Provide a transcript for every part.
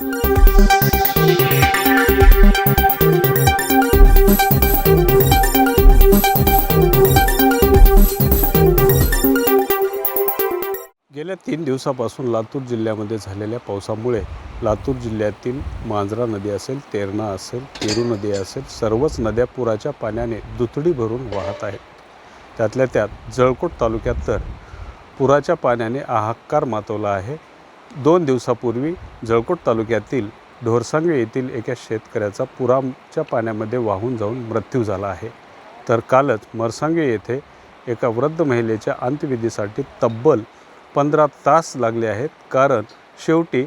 गेल्या तीन दिवसापासून लातूर जिल्ह्यामध्ये झालेल्या पावसामुळे लातूर जिल्ह्यातील मांजरा नदी असेल तेरणा असेल पेरू नदी असेल सर्वच नद्या पुराच्या पाण्याने दुथडी भरून वाहत आहेत. त्यातल्या त्यात जळकोट तालुक्यात तर पुराच्या पाण्याने हाहाकार मातवला आहे. दोन दिवसापूर्वी जळकोट तालुक्यातील ढोरसांगे येथील एका शेतकऱ्याचा पुराच्या पाण्यामध्ये वाहून जाऊन मृत्यू झाला आहे. तर कालच मरसांगे येथे एका वृद्ध महिलेच्या अंत्यविधीसाठी तब्बल पंधरा तास लागले आहेत. कारण शेवटी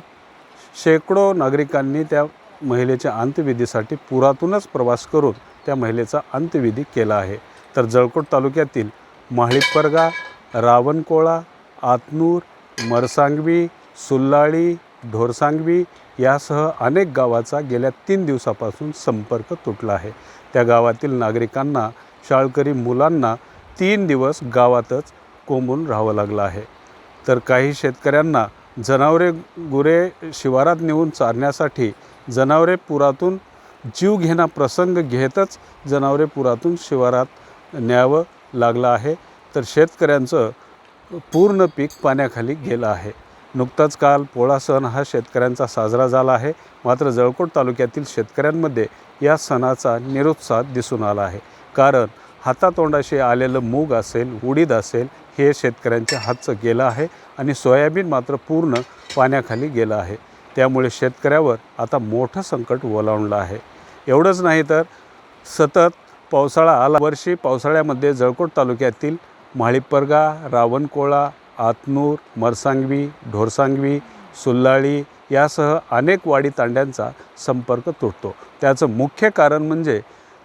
शेकडो नागरिकांनी त्या महिलेच्या अंत्यविधीसाठी पुरातूनच प्रवास करून त्या महिलेचा अंत्यविधी केला आहे. तर जळकोट तालुक्यातील माहळीपरगा रावणकोळा आतनूर मरसांगवी सुल्लाळी ढोरसांगवी यासह अनेक गावाचा गेल्या तीन दिवसापासून संपर्क तुटला आहे. त्या गावातील नागरिकांना शाळकरी मुलांना तीन दिवस गावातच कोंबून राहावं लागलं आहे. तर काही शेतकऱ्यांना जनावरे गुरे शिवारात नेऊन चारण्यासाठी जनावरे पुरातून जीव घेणा प्रसंग घेतच जनावरे पुरातून शिवारात न्यावं लागलं आहे. तर शेतकऱ्यांचं पूर्ण पीक पाण्याखाली गेलं आहे. नुकताच काल पोळा सण हा शेतकऱ्यांचा साजरा झाला आहे. मात्र जळकोट तालुक्यातील शेतकऱ्यांमध्ये या सणाचा निरुत्साह दिसून आला आहे. कारण हातातोंडाशी आलेलं मूग असेल उडीद असेल हे शेतकऱ्यांच्या हातचं गेलं आहे आणि सोयाबीन मात्र पूर्ण पाण्याखाली गेलं आहे. त्यामुळे शेतकऱ्यावर आता मोठं संकट ओलावलं आहे. एवढंच नाही तर सतत पावसाळा आला. वर्षी पावसाळ्यामध्ये जळकोट तालुक्यातील म्हाळीपरगा रावणकोळा आतनूर मरसांगवी ढोरसांगवी सुल्लाळी यासह अनेक वाडी तांड्यांचा संपर्क तुटतो. त्याचं मुख्य कारण म्हणजे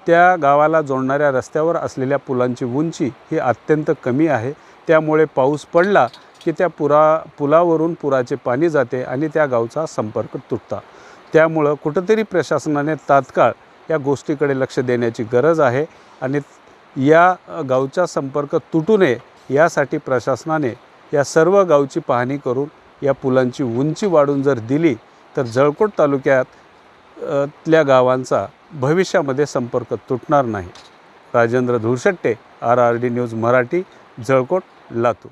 त्या गावाला जोडणाऱ्या रस्त्यावर असलेल्या पुलांची उंची ही अत्यंत कमी आहे. त्यामुळे पाऊस पडला की त्या पुरा पुलावरून पुराचे पाणी जाते आणि त्या गावचा संपर्क तुटता. त्यामुळं कुठंतरी प्रशासनाने तात्काळ या गोष्टीकडे लक्ष देण्याची गरज आहे आणि या गावचा संपर्क तुटू नये यासाठी प्रशासनाने या सर्व गावची पाहणी करून या पुलांची उंची वाढून जर दिली तर जळकोट तालुक्यातल्या गावांचा भविष्यामध्ये संपर्क तुटणार नाही. Rajendra Dhulshatte R R D news Marathi Jalkot Latur.